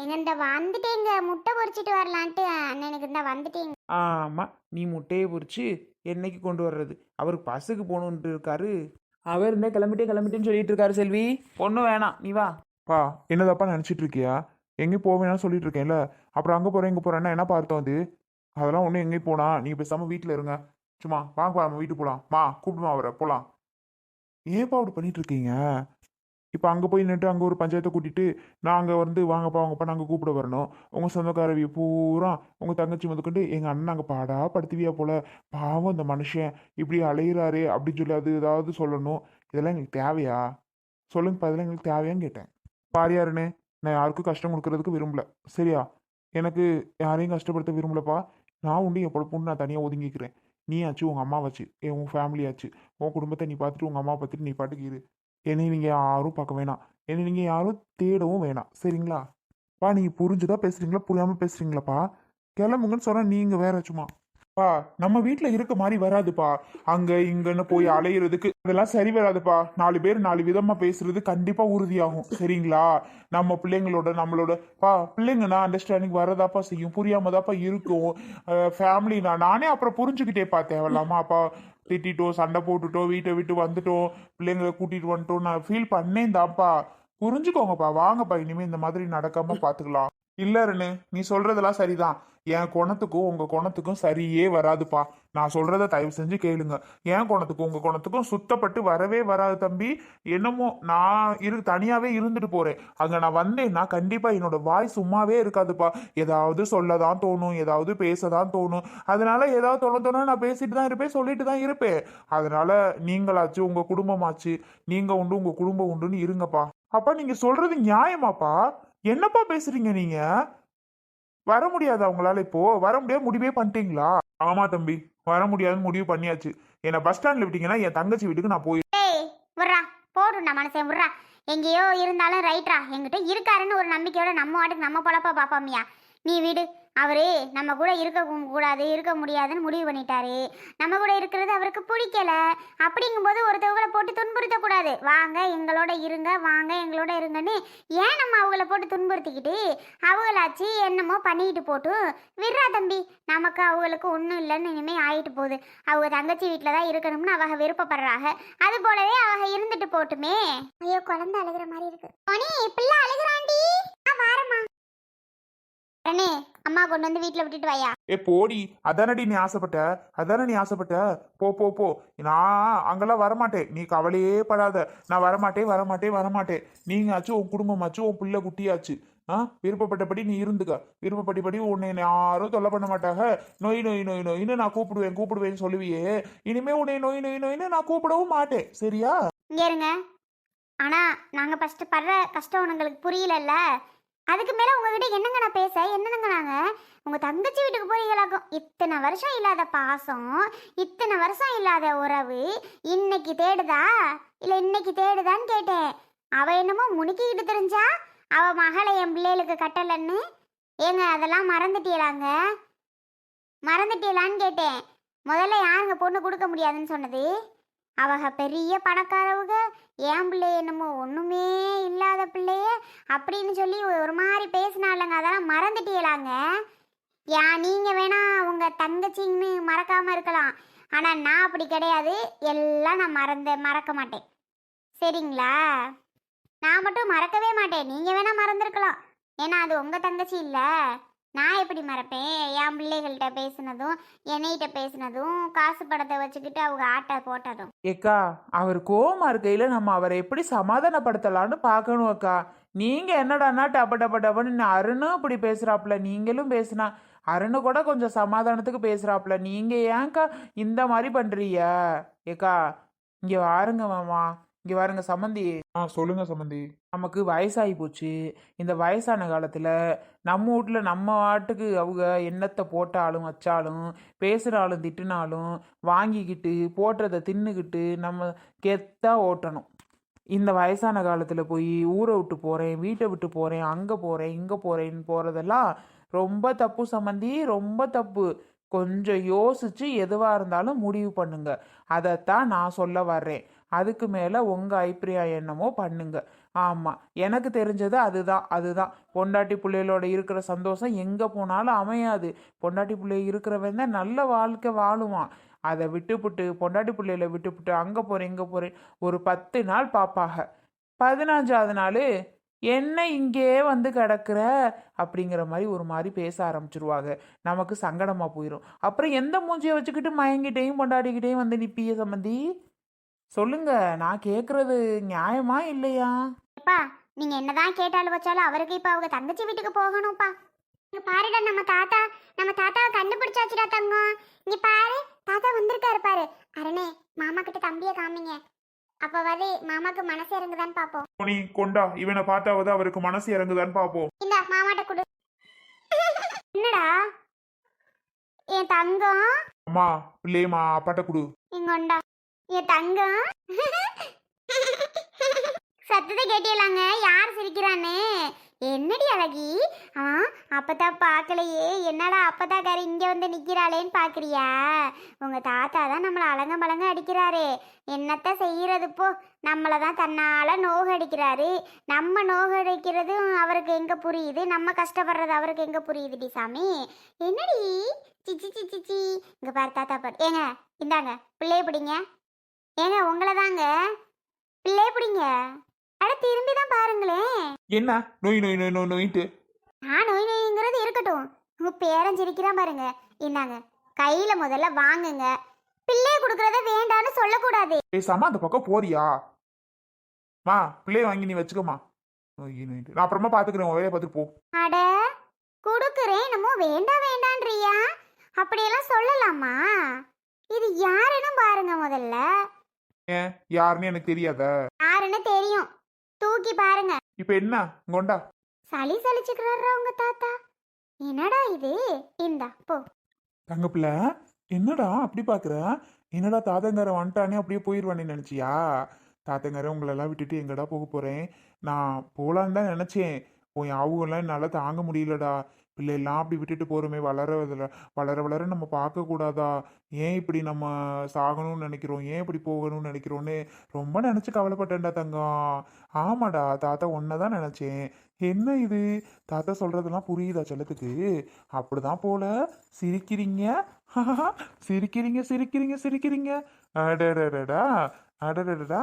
எங்க இந்த வந்துட்டேங்க முட்டை பொரிச்சிட்டு வரலான்ட்டு அண்ணனுக்கு இந்த வந்துட்டேங்க. ஆமாம் நீ முட்டையை பொரிச்சு என்னைக்கு கொண்டு வர்றது? அவருக்கு பஸ்ஸுக்கு போகணுன்ட்டு இருக்காரு. அவர் இருந்தே கிளம்பிட்டே கிளம்பிட்டேன்னு சொல்லிட்டு இருக்காரு செல்வி. ஒன்றும் வேணாம் நீ வா. பா என்னதாப்பா நினச்சிட்டு இருக்கியா? எங்கேயும் போவேன்னு சொல்லிட்டு இருக்கேன்ல. அப்புறம் அங்கே போகிறேன் இங்கே போகிறேன்னா என்ன பார்த்தோம் அது? அதெல்லாம் ஒன்றும் எங்கேயும் போனா நீங்கள் பேசாமல் வீட்டில் இருங்க. சும்மா வாங்கப்பா நம்ம வீட்டுக்கு போகலாம் மா கூப்பிடுமா அவரை போகலாம் ஏன்ப்பா அப்படி பண்ணிட்டு இருக்கீங்க? இப்போ அங்கே போய் நின்றுட்டு அங்கே ஒரு பஞ்சாயத்தை கூட்டிகிட்டு நான் அங்கே வந்து வாங்கப்பா வாங்கப்பா நாங்கள் கூப்பிட வரணும். உங்கள் சொந்தக்காரவி பூரா உங்கள் தங்கச்சி முதற்கொண்டு எங்கள் அண்ணன் அங்கே பாடா படுத்துவியா போல். பாவம் இந்த மனுஷன். இப்படி அலையிறாரு அப்படின்னு சொல்லி அது ஏதாவது சொல்லணும். இதெல்லாம் எங்களுக்கு தேவையா? சொல்லுங்கப்பா இதெல்லாம் எங்களுக்கு தேவையான்னு கேட்டேன். பாரியாருன்னு நான் யாருக்கும் கஷ்டம் கொடுக்கறதுக்கு விரும்பல. சரியா? எனக்கு யாரையும் கஷ்டப்படுத்த விரும்பலப்பா. நான் உண்டு என் பொண்ணு நான் தனியாக ஒதுங்கிக்கிறேன். நீ ஆச்சு உங்கள் அம்மாவாச்சு என் உன் ஃபேமிலியாச்சு உன் குடும்பத்தை நீ பார்த்துட்டு உங்கள் அம்மா பார்த்துட்டு நீ பாட்டுக்கு இரு. என்னை நீங்கள் யாரும் பார்க்க வேணாம். என்னை நீங்கள் யாரும் தேடவும் வேணாம். சரிங்களா? பா நீங்கள் புரிஞ்சுதா பேசுகிறீங்களா புரியாமல் பேசுகிறீங்களாப்பா கிளம்புங்கன்னு சொன்னால் நீங்கள் வேற சும்மா பா நம்ம வீட்டில் இருக்க மாதிரி வராதுப்பா. அங்கே இங்கன்னு போய் அலையிறதுக்கு அதெல்லாம் சரி வராதுப்பா. நாலு பேர் நாலு விதமாக பேசுறது கண்டிப்பாக உறுதியாகும். சரிங்களா? நம்ம பிள்ளைங்களோட நம்மளோட பா பிள்ளைங்கன்னா அண்டர்ஸ்டாண்டிங் வரதாப்பா செய்யும். புரியாம தாப்பா இருக்கும் ஃபேமிலினா நானே அப்புறம் புரிஞ்சுக்கிட்டேப்பா தேவையில்லாமா அப்பா திட்டிட்டோம் சண்டை போட்டுட்டோம் வீட்டை விட்டு வந்துட்டோம் பிள்ளைங்களை கூட்டிட்டு வந்துட்டோம் நான் ஃபீல் பண்ணேன் தான்ப்பா புரிஞ்சுக்கோங்கப்பா. வாங்கப்பா. இனிமே இந்த மாதிரி நடக்காம பாத்துக்கலாம். இல்ல ரெனு நீ சொல்றதெல்லாம் சரிதான். என் குணத்துக்கும் உங்க குணத்துக்கும் சரியே வராதுப்பா. நான் சொல்றத தயவு செஞ்சு கேளுங்க. என் குணத்துக்கும் உங்க குணத்துக்கும் சுத்தப்பட்டு வரவே வராது தம்பி. என்னமோ நான் இரு தனியாவே இருந்துட்டு போறேன். அங்க நான் வந்தேன்னா கண்டிப்பா என்னோட வாய் சும்மாவே இருக்காதுப்பா. ஏதாவது சொல்லதான் தோணும் ஏதாவது பேசதான் தோணும். அதனால ஏதாவது தோண தோண நான் பேசிட்டு தான் இருப்பேன் சொல்லிட்டு தான் இருப்பேன். அதனால நீங்களாச்சு உங்க குடும்பமாச்சு. நீங்க உண்டு உங்க குடும்பம் உண்டுன்னு இருங்கப்பா. அப்பா நீங்க சொல்றது நியாயமாப்பா? என்னப்பா பேசுறீங்க நீங்க? வர முடியாது அவங்களால இப்போ. வர முடியாது முடிவே பண்ணிட்டீங்களா? ஆமா தம்பி வர முடியாதுன்னு முடிவு பண்ணியாச்சு. என்னை பஸ் ஸ்டாண்ட்ல விட்டீங்கன்னா என் தங்கச்சி வீட்டுக்கு நான் போய் ஏய் விட்றா. போடுண்டா மனசே விட்றா. எங்கேயோ இருந்தாலும் ரைட்ரா எங்கிட்ட இருக்காருன்னு ஒரு நம்பிக்கையோட நம்ம வாட்டுக்கு நம்ம பழப்பா பாப்பாமியா நீ வீடு. அவரே நம்ம கூட இருக்க கூடாது இருக்க முடியாதுன்னு முடிவு பண்ணிட்டாரு. நம்ம கூட இருக்கிறது அவருக்கு பிடிக்கல. அப்படிங்கும்போது ஒருத்தவங்களை போட்டு துன்புறுத்தக்கூடாது. வாங்க எங்களோட இருங்க வாங்க எங்களோட இருங்கன்னு ஏன் நம்ம அவங்கள போட்டு துன்புறுத்திக்கிட்டு? அவங்களாச்சு என்னமோ பண்ணிக்கிட்டு போட்டு விட்றா தம்பி. நமக்கு அவங்களுக்கு ஒன்றும் இல்லைன்னு இனிமேல் ஆயிட்டு போகுது. அவங்க தங்கச்சி வீட்டில் தான் இருக்கணும்னு அவங்க விருப்பப்படுறாங்க. அது போலவே அவங்க இருந்துட்டு போட்டுமே. ஐயோ குழந்தை அழுகிற மாதிரி இருக்கு. மணி பிள்ளை அழுகிறான் அண்ணே அம்மா கொண்டு வந்து வீட்டில் விட்டுட்டு வாயா. ஏ போடி. அதானடி நீ ஆசைப்பட்ட? அதானே நீ ஆசைப்பட்ட? போ போ போ. நான் அங்கெல்லாம் வரமாட்டேன். நீ கவலையே படாத. நான் வரமாட்டேன் வரமாட்டேன் வரமாட்டேன். நீங்களாச்சும் உன் குடும்பமாச்சும் உன் பிள்ளை குட்டியாச்சு. ஆ? விருப்பப்பட்டபடி நீ இருந்துக்க. விருப்பப்பட்டபடி உன்னை யாரும் தொல்லை பண்ண மாட்டாங்க. நொய் நொய் நொய் நொய்னு நான் கூப்பிடுவேன் கூப்பிடுவேன்னு சொல்லுவியே. இனிமே உன்னை நொய் நொய் நொய்னு நான் கூப்பிடவும் மாட்டேன். சரியா? இங்கே இருங்க. ஆனால் நாங்கள் ஃபஸ்ட்டு படுற கஷ்டம் உங்களுக்கு புரியலல்ல? அதுக்கு மேலே உங்ககிட்ட என்னங்க நான் பேச? என்னங்க நாங்கள் உங்கள் தங்கச்சி வீட்டுக்கு போறீங்களாக்கும். இத்தனை வருஷம் இல்லாத பாசம் இத்தனை வருஷம் இல்லாத உறவு இன்னைக்கு தேடுதா? இல்லை இன்னைக்கு தேடுதான்னு கேட்டேன். அவ என்னமோ முணுக்கிக்கிட்டு தெரிஞ்சா? அவ மகளை என் பிள்ளைகளுக்கு கட்டலன்னு? ஏங்க அதெல்லாம் மறந்துட்டீங்களாங்க மறந்துட்டீங்களான்னு கேட்டேன். முதல்ல யாருங்க பொண்ணு கொடுக்க முடியாதுன்னு சொன்னது? அவங்க பெரிய பணக்காரவங்க ஏன் பிள்ளை என்னமோ ஒன்றுமே இல்லாத பிள்ளைய அப்படின்னு சொல்லி ஒரு மாதிரி பேசினாலங்க அதெல்லாம் மறந்துட்டீங்களாங்க ஏன் நீங்கள் வேணா உங்கள் தங்கச்சின்னு மறக்காமல் இருக்கலாம். ஆனால் நான் அப்படி கிடையாது. எல்லாம் நான் மறந்து மறக்க மாட்டேன். சரிங்களா? நான் மட்டும் மறக்கவே மாட்டேன். நீங்கள் வேணால் மறந்துருக்கலாம். ஏன்னா அது உங்கள் தங்கச்சி இல்லை. நான் எப்படி மறப்பேன்? என் பிள்ளைகள்கிட்ட பேசினதும் என்னைகிட்ட பேசினதும் காசு படத்தை வச்சுக்கிட்டு அவங்க ஆட்டை போட்டதும். ஏக்கா அவர் கோவமா இருக்கையில நம்ம அவரை எப்படி சமாதானப்படுத்தலாம்னு பார்க்கணும் அக்கா. நீங்க என்னடான்னா டப்ப டப்ப டப்பன்னு அருணும் இப்படி பேசுறாப்புல. நீங்களும் பேசுனா அருணு கூட கொஞ்சம் சமாதானத்துக்கு பேசுறாப்புல. நீங்க ஏன்க்கா இந்த மாதிரி பண்றீங்க? ஏக்கா இங்க வாருங்க மாமா. இங்க வாருங்க சம்மந்தி ஆ சொல்லுங்க சம்பந்தி நமக்கு வயசாகி போச்சு. இந்த வயசான காலத்தில் நம்ம வீட்டில் நம்ம வாட்டுக்கு அவங்க எண்ணத்தை போட்டாலும் வச்சாலும் பேசுகிறாலும் திட்டுனாலும் வாங்கிக்கிட்டு போட்டுறதை தின்னுக்கிட்டு நம்ம கெத்தா ஓட்டணும். இந்த வயசான காலத்தில் போய் ஊரை விட்டு போகிறேன் வீட்டை விட்டு போகிறேன் அங்கே போகிறேன் இங்கே போகிறேன்னு போகிறதெல்லாம் ரொம்ப தப்பு சம்மந்தி ரொம்ப தப்பு. கொஞ்சம் யோசிச்சு எதுவாக இருந்தாலும் முடிவு பண்ணுங்க. அதைத்தான் நான் சொல்ல வர்றேன். அதுக்கு மேலே உங்கள் அபிப்பிராயம் என்னமோ பண்ணுங்க. ஆமாம் எனக்கு தெரிஞ்சது அதுதான் அதுதான். பொண்டாட்டி பிள்ளைகளோட இருக்கிற சந்தோஷம் எங்கே போனாலும் அமையாது. பொண்டாட்டி பிள்ளை இருக்கிறவன் தான் நல்ல வாழ்க்கை வாழுவான். அதை விட்டுப்புட்டு பொண்டாட்டி பிள்ளையில விட்டுப்புட்டு அங்கே போகிறேன் இங்கே போகிறேன் ஒரு பத்து நாள் பார்ப்பாக பதினஞ்சாவது நாள் என்ன இங்கே வந்து கிடக்குற? அப்படிங்கிற மாதிரி ஒரு மாதிரி பேச ஆரம்பிச்சிருவாங்க. நமக்கு சங்கடமாக போயிடும் அப்புறம் எந்த மூஞ்சியை வச்சுக்கிட்டு மயங்கிட்டையும் பொண்டாட்டிக்கிட்டையும் வந்து நிப்பிய சம்மந்தி சொல்லுங்க நான் கேட்குறது நியாயமா இல்லையா? எப்பா நீங்க என்னதான் கேட்டாலும் வச்சாலும் அவருக்கு இப்ப அவங்க தங்கச்சி வீட்டுக்கு போகணும்ப்பா. இங்க பாருடா நம்ம தாத்தா நம்ம தாத்தாவை கண்டுபிடிச்சாச்சுடா தங்கம். இங்க பாரு தாத்தா வந்திருக்காரு பாரு. அரணே மாமா கிட்ட தம்பிய காமிங்க. அப்பவாது மாமாக்கு மனசு இறங்குதான்னு பாப்போம். நீ கொண்டா. இவனை பார்த்தாவது அவருக்கு மனசு இறங்குதான்னு பாப்போம். இந்த மாமாட்ட கொடு. என்னடா? என் தங்கம்? அம்மா பிள்ளையம்மா அப்பாட்ட கொடு. இங்கொண்டா என் தங்கம். சத்தத்தை கேட்டியலாங்க. யார் சிரிக்கிறான்னு? என்னடி அழகி? ஆ அப்பதான் பார்க்கலையே. என்னடா அப்பதாக்காரி இங்க வந்து நிக்கிறாளேன்னு பாக்குறியா? உங்க தாத்தா தான் நம்மளை அலங்க பலங்க அடிக்கிறாரு. என்னத்த செய்யறது போ. நம்மளை தான் தன்னால நோகடிக்கிறாரு. நம்ம நோகடிக்கிறதும் அவருக்கு எங்க புரியுது? நம்ம கஷ்டப்படுறது அவருக்கு எங்க புரியுதுடி சாமி? என்னடி? சிச்சி சிச்சி சிச்சி இங்க பாரு தாத்தா பாரு. ஏங்க இந்தாங்க. பிள்ளைய பிடிங்க. ஏங்க உங்களை தாங்க. பிள்ளைய பிடிங்க அட திரும்பி தான் பாருங்களேன் என்ன? நோய் நோய் நோய் நோய் நோயிட்டு நான் நோய் நோய்ங்கிறது இருக்கட்டும். உங்க பேரன் சிரிக்கிறான் பாருங்க. இந்தாங்க கையில முதல்ல வாங்குங்க. பிள்ளைய கொடுக்கறத வேண்டான்னு சொல்லக்கூடாது. பேசாம அந்த பக்கம் போறியா? மா பிள்ளைய வாங்கி நீ வச்சுக்கோமா. நோய் நோயிட்டு நான் அப்புறமா பாத்துக்கிறேன் உன் வேலையை பார்த்துட்டு போ. அட கொடுக்குறேன் என்னமோ வேண்டாம் வேண்டான்றியா? அப்படியெல்லாம் சொல்லலாமா? இது யாருன்னு பாருங்க முதல்ல. ஏன்? யாருன்னு எனக்கு தெரியாத? யாருன்னு தெரியும். தூக்கி பாருங்க. இப்ப என்ன? கொண்டா. சளி சலிச்சுக்கிறாரா உங்க தாத்தா? என்னடா இது? இந்தா போ. தங்க பிள்ளை என்னடா அப்படி பாக்குற? என்னடா தாத்தங்கார வந்துட்டானே அப்படியே போயிடுவானே நினைச்சியா? தாத்தங்கார உங்களெல்லாம் விட்டுட்டு எங்கடா போக போறேன்? நான் போலான்னு தான் நினைச்சேன். உன் அவங்களாம் என்னால் தாங்க முடியலடா. பிள்ளையெல்லாம் அப்படி விட்டுட்டு போகிறோமே வளர வளர- வளர நம்ம பார்க்கக்கூடாதா ஏன் இப்படி நம்ம சாகணும்னு நினைக்கிறோம்? ஏன் இப்படி போகணும்னு நினைக்கிறோன்னு ரொம்ப நினச்சி கவலைப்பட்டேன்டா தங்கம். ஆமாடா தாத்தா ஒன்றை தான் நினச்சேன். என்ன இது? தாத்தா சொல்கிறதெல்லாம் புரியுதா செல்லத்துக்கு? அப்படிதான் போல. சிரிக்கிறீங்க? சிரிக்கிறீங்க சிரிக்கிறீங்க சிரிக்கிறீங்க. அடடடடா. அடடடடா.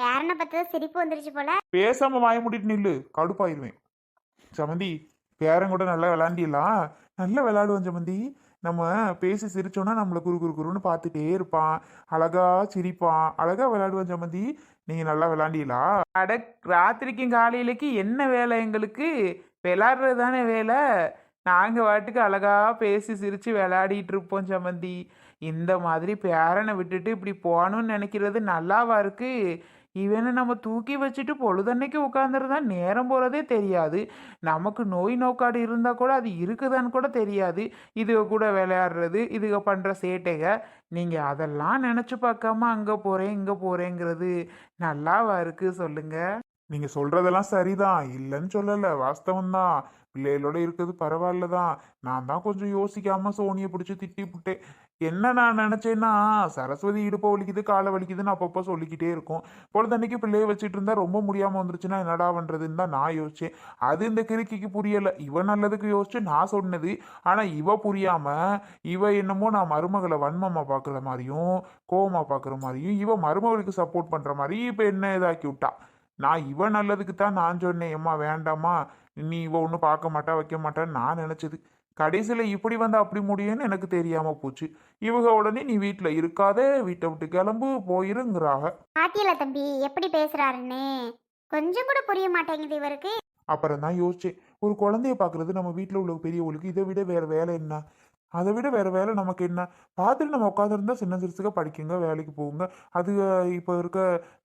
பேரனை பத்தி சிரிப்பு வந்துருச்சு போல. பேசாம வாய மூடிட்டு நில்லு. கடுப்பாயிருவேன். சமந்தி பேரன் கூட நல்லா விளாண்டிடலாம் நல்லா விளையாடுவான் சமந்தி. நம்ம பேசி சிரிச்சோன்னா நம்மளை குறு குறு குருன்னு பார்த்துட்டே இருப்பான். அழகா சிரிப்பான். அழகா விளையாடுவான் சமந்தி. நீங்க நல்லா விளாண்டிடலா அட ராத்திரிக்கும் காலையிலக்கு என்ன வேலை எங்களுக்கு? விளாடுறது தானே வேலை. நாங்கள் வாட்டுக்கு அழகா பேசி சிரித்து விளையாடிட்டு இருப்போம் சம்மந்தி இந்த மாதிரி பேரனை விட்டுட்டு இப்படி போகணும்னு நினைக்கிறது நல்லாவா இருக்கு? இவனை நம்ம தூக்கி வச்சுட்டு பொழுதன்னைக்கு உட்காந்துருந்தா நேரம் போகிறதே தெரியாது. நமக்கு நோய் நோக்காடு இருந்தால் கூட அது இருக்குதான்னு கூட தெரியாது. இதுக கூட விளையாடுறது இதுக பண்ணுற சேட்டைக. நீங்கள் அதெல்லாம் நினச்சி பார்க்காம அங்கே போகிறேன் இங்கே போகிறேங்கிறது நல்லாவா இருக்கு சொல்லுங்க. நீங்கள் சொல்கிறதெல்லாம் சரிதான். இல்லைன்னு சொல்லலை. வாஸ்தவம் தான் பிள்ளைகளோட இருக்கிறது பரவாயில்ல தான் நான் தான் கொஞ்சம் யோசிக்காமல் சோனியை பிடிச்சி திட்டி விட்டேன் என்ன நான் நினைச்சேன்னா சரஸ்வதி இடுப்பை வலிக்குது காலை வலிக்குதுன்னு அப்பப்போ சொல்லிக்கிட்டே இருக்கும். பொழுதன்னைக்கு பிள்ளைய வச்சுட்டு இருந்தா ரொம்ப முடியாம வந்துருச்சுன்னா என்னடா பண்றதுன்னு தான் நான் யோசிச்சேன். அது இந்த கிறுக்கிக்கு புரியல. இவ நல்லதுக்கு யோசிச்சு நான் சொன்னது. ஆனா இவ புரியாம இவ என்னமோ நான் மருமகளை வன்மமா பாக்குற மாதிரியும் கோவமா பாக்குற மாதிரியும் இவ மருமகளுக்கு சப்போர்ட் பண்ற மாதிரி இப்ப என்ன இதாக்கி விட்டா? நான் இவ நல்லதுக்கு தான் நான் சொன்னேன். எம்மா வேண்டாம்மா. நீ இவ ஒன்றும் பார்க்க மாட்டா வைக்க மாட்டான்னு நான் நினச்சது. கடைசியில் இப்படி வந்து அப்படி முடியும்னு எனக்கு தெரியாம போச்சு. இவங்க உடனே நீ வீட்டில் இருக்காத வீட்டை விட்டு கிளம்பு போயிருங்கிறாங்க பாத்தியல தம்பி எப்படி பேசுறாருன்னு? கொஞ்சம் கூட புரிய மாட்டேங்குது இவருக்கு. அப்புறம் தான் யோசிச்சேன். ஒரு குழந்தைய பார்க்கறது நம்ம வீட்டில் உள்ள பெரியவங்களுக்கு இதை விட வேற வேலை என்ன? அதை விட வேற வேலை நமக்கு என்ன? பார்த்துட்டு நம்ம உட்காந்துருந்தா சின்ன சிறுசுக படிக்குங்க வேலைக்கு போகுங்க. அது இப்போ இருக்க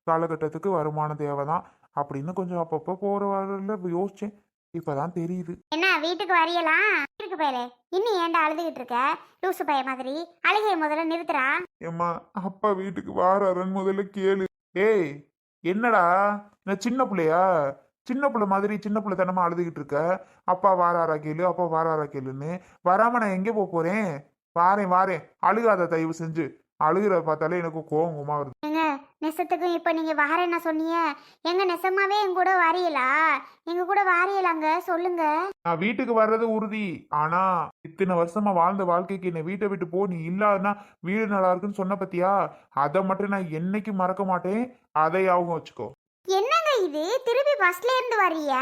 காலகட்டத்துக்கு வருமான தேவை தான் அப்படின்னு கொஞ்சம் அப்பப்போ போகிற வரல யோசிச்சேன். இப்போதான் தெரியுது. என்ன வீட்டுக்கு வரையலாம் இருக்கு பயலே. இன்னும் ஏன்டா அழுதுகிட்டு இருக்க? லூசு பைய மாதிரி. அழுகைய முதல்ல நிறுத்துறா. ஏம்மா அப்பா வீட்டுக்கு வாராரன்னு முதல்ல கேளு. ஏய் என்னடா? நான் சின்ன பிள்ளையா? சின்ன பிள்ளை மாதிரி சின்ன பிள்ளை தனமா அழுதுகிட்டு இருக்க? அப்பா வாராரா கேளு அப்பா வாராரா கேளுன்னு. வராம நான் எங்கே போக போறேன்? வாரேன் வாரேன். அழுகாத தயவு செஞ்சு. அழுகிற பார்த்தாலே எனக்கு கோவமா வருது. ஏங்க நெசத்துக்கும் இப்போ நீங்கள் வாரேன்னா சொன்னீங்க. எங்க நெசமாவே எங்க கூட வாரியலா எங்க கூட வாரியலாங்க சொல்லுங்க. நான் வீட்டுக்கு வர்றது உறுதி. ஆனா இத்தனை வருஷமா வாழ்ந்த வாழ்க்கைக்கு என்னை வீட்டை விட்டு போ நீ இல்லாதனா வீடு நல்லா இருக்குன்னு சொன்ன பத்தியா? அதை மட்டும் நான் என்னைக்கு மறக்க மாட்டேன். அதை ஞாபகம் வச்சுக்கோ. என்னங்க இது? திருப்பி பஸ்ல இருந்து வர்றிய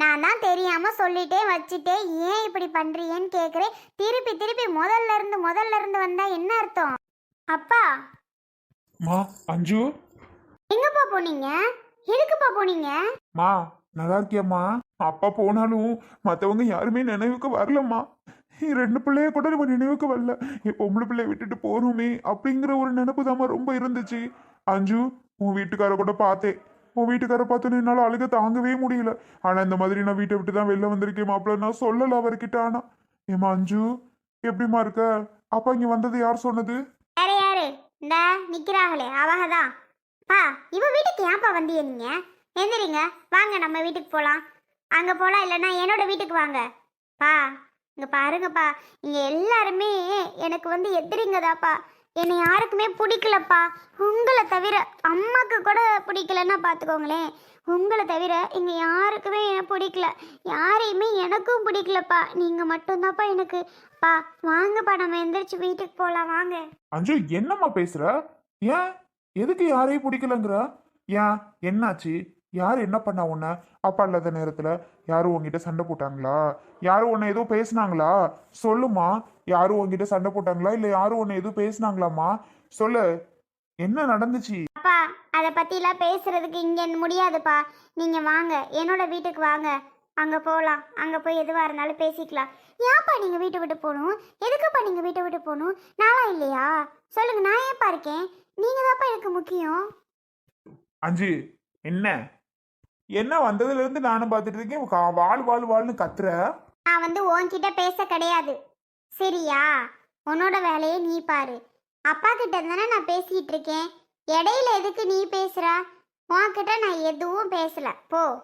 நான் தான் தெரியாம சொல்லிட்டே வச்சுட்டே ஏன் இப்படி பண்றீங்கன்னு கேக்குறேன். திருப்பி திருப்பி முதல்ல இருந்து முதல்ல இருந்து வந்தா என்ன அர்த்தம்? அப்பா மா அஞ்சு. எங்கப்பா போனீங்க? எதுக்குப்பா போனீங்க? மா நல்லா இருக்கியாம்மா. அப்பா போனாலும் மற்றவங்க யாருமே நினைவுக்கு வரலம்மா. என் ரெண்டு பிள்ளைய கூட நம்ம நினைவுக்கு வரல. என் பொம்பளை பிள்ளைய விட்டுட்டு போறோமே அப்படிங்கிற ஒரு நினைப்பு தாம்மா ரொம்ப இருந்துச்சு. அஞ்சு உன் வீட்டுக்கார கூட பார்த்தேன். உன் வீட்டுக்கார பார்த்தோன்னு என்னால் அழுக தாங்கவே முடியல. ஆனா இந்த மாதிரி நான் வீட்டை விட்டு தான் வெளில வந்திருக்கேன் மாப்பிள்ள. நான் சொல்லல அவர்கிட்ட ஆனா. ஏமா அஞ்சு எப்படிம்மா இருக்க? அப்பா இங்க வந்தது யார் சொன்னது? இந்த நிற்கிறாங்களே அவங்க தான். பா இவ வீட்டுக்கு ஏன்ப்பா வந்தீங்க நீங்க? எந்திரிங்க வாங்க நம்ம வீட்டுக்கு போகலாம் அங்க போகலாம் இல்லைன்னா என்னோட வீட்டுக்கு வாங்க. பா இங்கே பாருங்கப்பா இங்கே எல்லாருமே எனக்கு வந்து எதிரிங்கதாப்பா என்னை யாருக்குமே பிடிக்கலப்பா. உங்களை தவிர அம்மாக்கு கூட பிடிக்கலன்னா பார்த்துக்கோங்களேன். உங்களை தவிர இங்கே யாருக்குமே எனக்கு பிடிக்கல. யாரையுமே எனக்கும் பிடிக்கலப்பா. நீங்கள் மட்டும்தான்ப்பா எனக்கு. பா வாங்கப்பா நம்ம எந்திரிச்சு வீட்டுக்கு போகலாம் வாங்க. அஞ்சு என்னம்மா பேசுற? ஏன்? எதுக்கு யாரையும் பிடிக்கலங்கிற? ஏன்? என்னாச்சு? யார் என்ன பண்ணா உன்னை? அப்பா இல்லாத நேரத்துல யாரும் உன்கிட்ட சண்டை போட்டாங்களா? யாரும் உன்னை எதுவும் பேசுனாங்களா? சொல்லுமா. யாரும் உன்கிட்ட சண்டை போட்டாங்களா? இல்ல யாரும் உன்னை எதுவும் பேசுனாங்களாம்மா? சொல்லு. என்ன நடந்துச்சு? அப்பா அதை பற்றிலாம் பேசுறதுக்கு இங்கே முடியாதுப்பா. நீங்கள் வாங்க. என்னோட வீட்டுக்கு வாங்க. அங்கே போகலாம் அங்கே போய் எதுவாக இருந்தாலும் பேசிக்கலாம். ஏன்ப்பா நீங்கள் வீட்டை விட்டு போகணும்? எதுக்குப்பா நீங்கள் வீட்டை விட்டு போகணும்? நானா இல்லையா? சொல்லுங்க நான் ஏன்ப்பா இருக்கேன்? நீங்கள் தான்ப்பா எனக்கு முக்கியம். அஞ்சு என்ன? என்ன வந்ததுல இருந்து நானும் பார்த்துட்டு இருக்கேன் வாழ் வாழ் வாழ்னு கத்துற. நான் வந்து உன்கிட்ட பேச கிடையாது. சரியா? உன்னோட வேலையை நீ பாரு. அப்பா கிட்ட தானே நான் பேசிட்டு இருக்கேன் இடையில எதுக்கு நீ பேசுற? உன்கிட்ட நான் எதுவும் பேசல. போ.